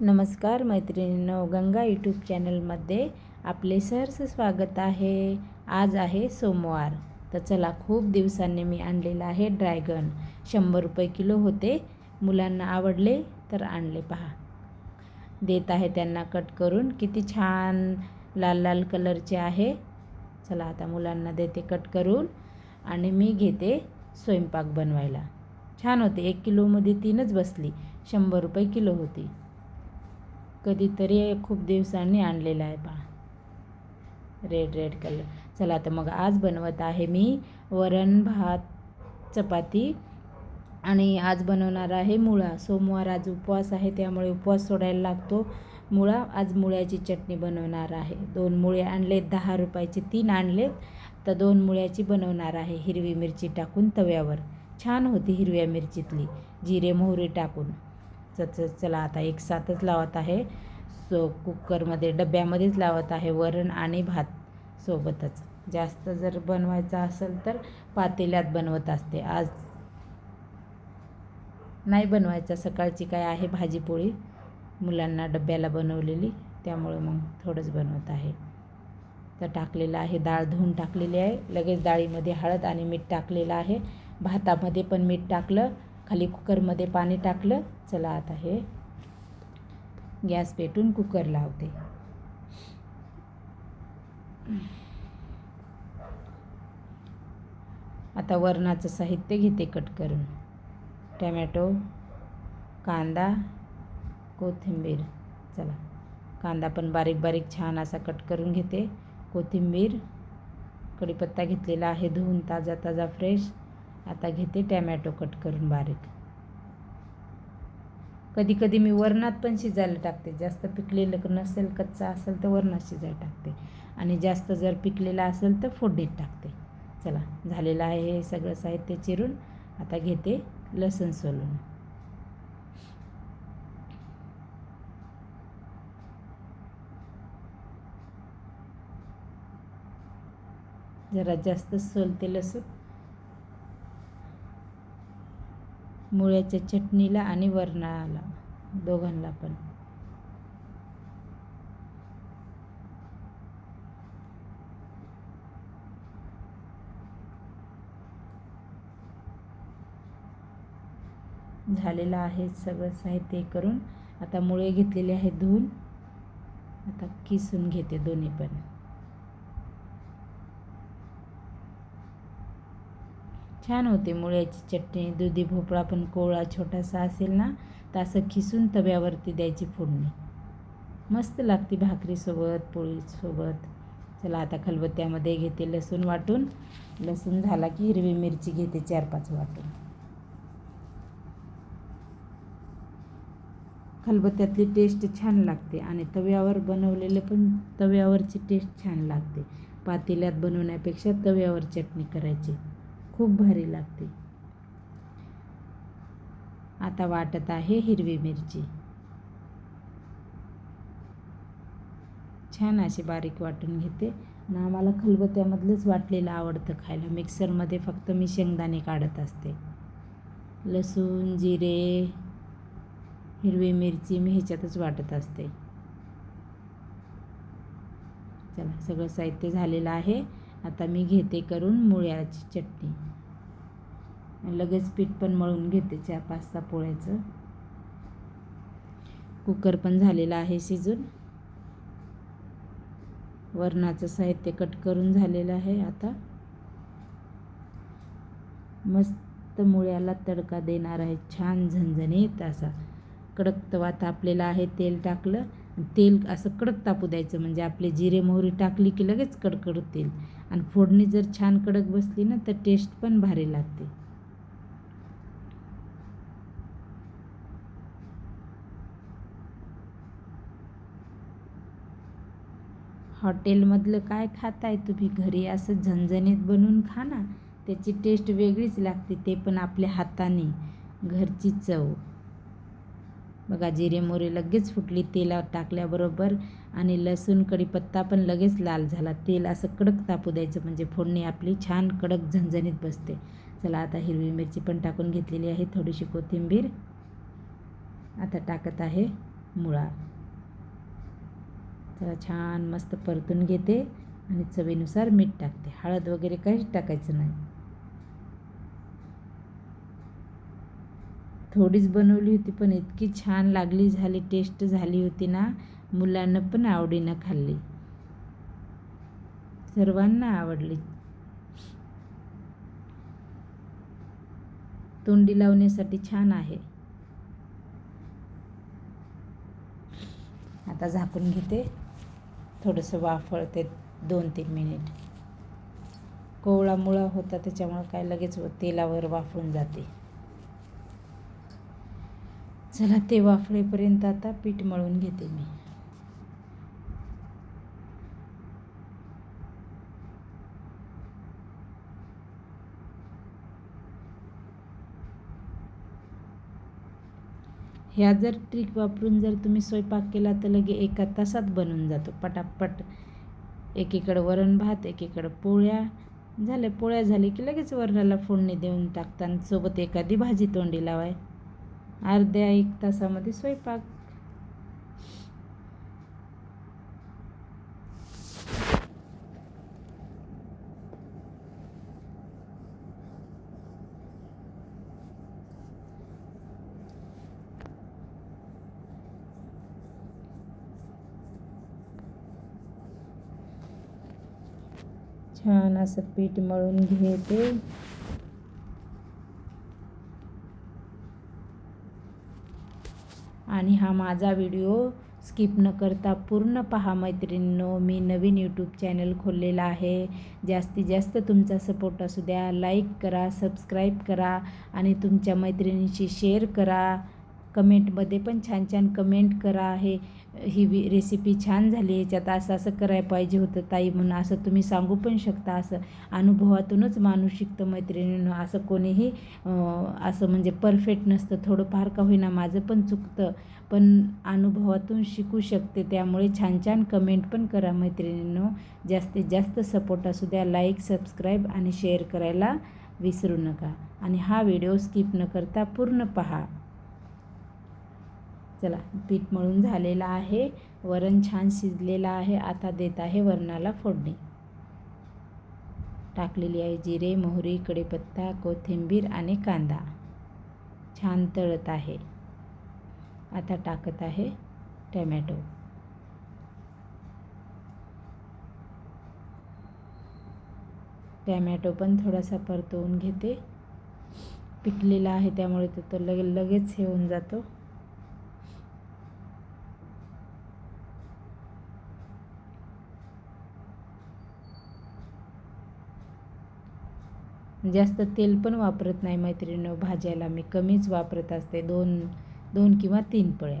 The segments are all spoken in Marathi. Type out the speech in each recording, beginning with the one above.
नमस्कार मैत्रिणींनो गंगा यूट्यूब चॅनलमध्ये आपले सहर्ष स्वागत आहे. आज आहे सोमवार. तर चला खूप दिवसांनी मी आणलेलं आहे ड्रॅगन. शंभर रुपये किलो होते. मुलांना आवडले तर आणले पहा. देत आहे त्यांना कट करून. किती छान लाल लाल कलरचे आहे. चला आता मुलांना देते कट करून आणि मी घेते स्वयंपाक बनवायला. छान होते. एक किलोमध्ये तीनच बसली. शंभर रुपये किलो होती. कधीतरी खूप दिवसांनी आणलेला आहे पहा. रेड रेड कलर चला तर मग आज बनवत आहे मी वरण भात चपाती आणि आज बनवणार आहे मुळा. सोमवार आज उपवास आहे त्यामुळे उपवास सोडायला लागतो. मुळा आज मुळ्याची चटणी बनवणार आहे. दोन मुळे आणले दहा रुपयाचे तीन आणलेत तर दोन मुळ्याची बनवणार आहे. हिरवी मिरची टाकून तव्यावर. छान होती हिरव्या मिरचीतली. जिरे मोहरी टाकून. च चला आता एक साथच लावत आहे. सो कुकरमध्ये डब्यामध्येच लावत आहे वरण आणि भात सोबतच. जास्त जर बनवायचं असेल तर पातेल्यात बनवत असते. आज नाही बनवायचं. सकाळची काय आहे भाजीपोळी? मुलांना डब्याला बनवलेली. त्यामुळे मग थोडंच बनवत आहे. तर टाकलेलं आहे. डाळ धुवून टाकलेली आहे. लगेच डाळीमध्ये हळद आणि मीठ टाकलेलं आहे. भातामध्ये पण मीठ टाकलं. खाली कुकरमध्ये पाणी टाकलं चला आता हे गॅस पेटून कुकर लावते. आता वरणाचं साहित्य घेते कट करून. टमॅटो कांदा कोथिंबीर. चला कांदा पण बारीक बारीक छान असा कट करून घेते. कोथिंबीर कढीपत्ता घेतलेला आहे धुवून ताजा ताजा फ्रेश. आता घेते टॅमॅटो कट करून बारीक. कधी कधी मी वरणात पण शिजायला टाकते. जास्त पिकलेलं नसेल कच्चा असेल तर वरणात शिजायला टाकते. आणि जास्त जर पिकलेला असेल तर फोडणीत टाकते. चला झालेलं आहे हे सगळं साहित्य चिरून आता घेते लसूण सोलून. जरा जास्त सोलते लसूण. मुळ्याच्या चटणीला आणि वरणाला दोघांना पण. झालेलं आहे सगळं साहित्य करून. आता मुळे घेतलेले आहेत धुवून. आता किसून घेते दोन्ही पण. छान होते. मुळ्याची चटणी दुधी भोपळा पण कोवळा छोटासा असेल ना तर असं खिसून तव्यावरती द्यायची फोडणी. मस्त लागते भाकरीसोबत पोळीसोबत चला आता खलबत्त्यामध्ये घेते लसूण वाटून. लसूण झाला की हिरवी मिरची घेते चार पाच वाटून. खलबत्त्यातली टेस्ट छान लागते आणि तव्यावर बनवलेले पण तव्यावरची टेस्ट छान लागते. पातेल्यात बनवण्यापेक्षा तव्यावर चटणी करायची. खूप भारी लागते. आता वाटत आहे हिरवी मिरची. छान अशी बारीक वाटून घेते. आणि आम्हाला खलबत्त्यामधलंच वाटलेलं आवडतं खायला. मिक्सरमध्ये फक्त मी शेंगदाणे काढत असते. लसूण जिरे हिरवी मिरची मी ह्याच्यातच वाटत असते. चला सगळं साहित्य झालेलं आहे. आता मी घेते करून मुळ्याची चटणी. लगेच पीठ पण मळून घेते चार पाच सहा पोळ्याचं. कुकर पण झालेला आहे शिजून. वरणाचं साहित्य कट करून झालेलं आहे आता. मस्त मुळ्याला तडका देणार आहे छान झणझणीत असा. कडक तवा तापलेला आहे तेल टाकलं. तेल असं कडक तापू द्यायचं. म्हणजे आपले जिरे मोहरी टाकली की लगेच कडकडतील तेल. आणि फोडणी जर छान कडक बसली ना तर टेस्ट पण भारी लागते. हॉटेलमधलं काय खाताय तुम्ही? घरी असं झणझणीत बनवून खा ना. त्याची टेस्ट वेगळीच लागते ते पण आपल्या हाताने. घरची चव. बघा जिरे मोरे लगेच फुटली तेलावर टाकल्याबरोबर आणि लसूण कढीपत्ता पण लगेच लाल झाला. तेल असं कडक तापू द्यायचं म्हणजे फोडणी आपली छान कडक झणझणीत बसते. चला आता हिरवी मिरची पण टाकून घेतलेली आहे थोडीशी कोथिंबीर. आता टाकत आहे मुळा. चला छान मस्त परतून घेते आणि चवीनुसार मीठ टाकते. हळद वगैरे काहीच टाकायचं नाही. थोडीच बनवली होती पण इतकी छान लागली झाली टेस्ट झाली होती ना. मुलांना पण आवडीनं खाल्ली. सर्वांना आवडली. तोंडी लावण्यासाठी छान आहे. आता झाकून घेते. थोडंसं वाफळते दोन तीन मिनिट. कोवळा मुळा होता त्याच्यामुळं काय लगेच तेलावर वाफळून जाते. चला ते वाफळेपर्यंत आता पीठ मळून घेते मी. ह्या जर ट्रिक वापरून जर तुम्ही स्वयंपाक केला तर लगे एका तासात बनून जातो. पटापट. एकीकडं वरण भात एकीकडं पोळ्या. झाल्या पोळ्या झाली की लगेच वरणाला फोडणी देऊन टाकतात सोबत एखादी भाजी तोंडी लावाय. अर्ध्या एक तासामध्ये स्वयंपाक. छान असं पीठ मळून घेते. आणि हा माझा व्हिडिओ स्किप न करता पूर्ण पहा मैत्रिणींनो. मी नवीन यूट्यूब चॅनल खोललेला आहे. जास्तीत जास्त तुमचा सपोर्ट असू द्या. लाईक करा सबस्क्राईब करा आणि तुमच्या मैत्रिणींशी शेअर करा. कमेंटमध्ये पण छान छान कमेंट करा. हे ही वि रेसिपी छान झाली याच्यात असं असं करायला पाहिजे होतं ताई म्हणून असं तुम्ही सांगू पण शकता असं अनुभवातूनच माणूस शिकतं मैत्रिणीनं असं कोणीही असं म्हणजे परफेक्ट नसतं थोडंफार का होईना माझं पण चुकतं पण अनुभवातून शिकू शकते त्यामुळे छान छान कमेंट पण करा मैत्रिणींनो जास्तीत जास्त सपोर्ट असू द्या लाईक सबस्क्राईब आणि शेअर करायला विसरू नका. आणि हा व्हिडिओ स्किप न करता पूर्ण पहा. चला पीठ मळून झालेलं आहे वरण छान शिजलेलं आहे आता देत आहे वरणाला फोडणी. टाकलेली आहे जिरे मोहरी कढीपत्ता कोथिंबीर आणि कांदा. छान तळत आहे. आता टाकत आहे टॅमॅटो. टॅमॅटो पण थोडासा परतवून घेते. पिकलेला आहे त्यामुळे तो लगे लगेच हे होऊन जातो. जास्त तेल पण वापरत नाही मैत्रिणी भाज्याला मी कमीच वापरत असते. दोन दोन किंवा तीन पळ्या.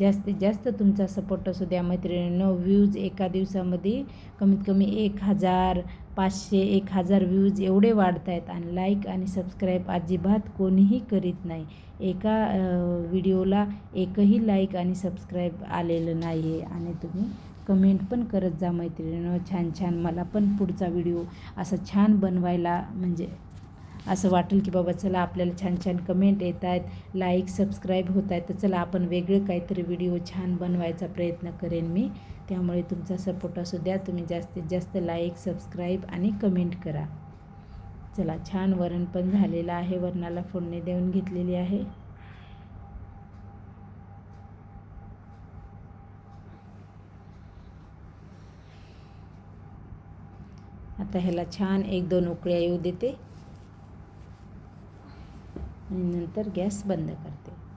जास्तीत जास्त तुमचा सपोर्ट असू द्या मैत्रिणींनो. व्ह्यूज एका दिवसामध्ये कमीत कमी एक हजार पाचशे एक हजार व्ह्यूज एवढे वाढत आहेत आणि लाईक आणि सबस्क्राईब अजिबात कोणीही करीत नाही. एका व्हिडिओला एकही लाईक आणि सबस्क्राईब आलेलं नाही आहे आणि तुम्ही कमेंट पण करत जा मैत्रिणीनं. छान छान मला पण पुढचा व्हिडिओ असा छान बनवायला म्हणजे असं वाटेल की बाबा चला आपल्याला छान छान कमेंट येत आहेत लाईक सबस्क्राईब होत आहेत तर चला आपण वेगळे काहीतरी व्हिडिओ छान बनवायचा प्रयत्न करेन मी. त्यामुळे तुमचा सपोर्ट असू द्या तुम्ही जास्तीत जास्त लाईक सबस्क्राईब आणि कमेंट करा. चला छान वरण पण झालेलं आहे वरणाला फोडणी देऊन घेतलेली आहे. आता ह्याला छान एक दोन उकळ्या येऊ देते. नंतर गॅस बंद करते.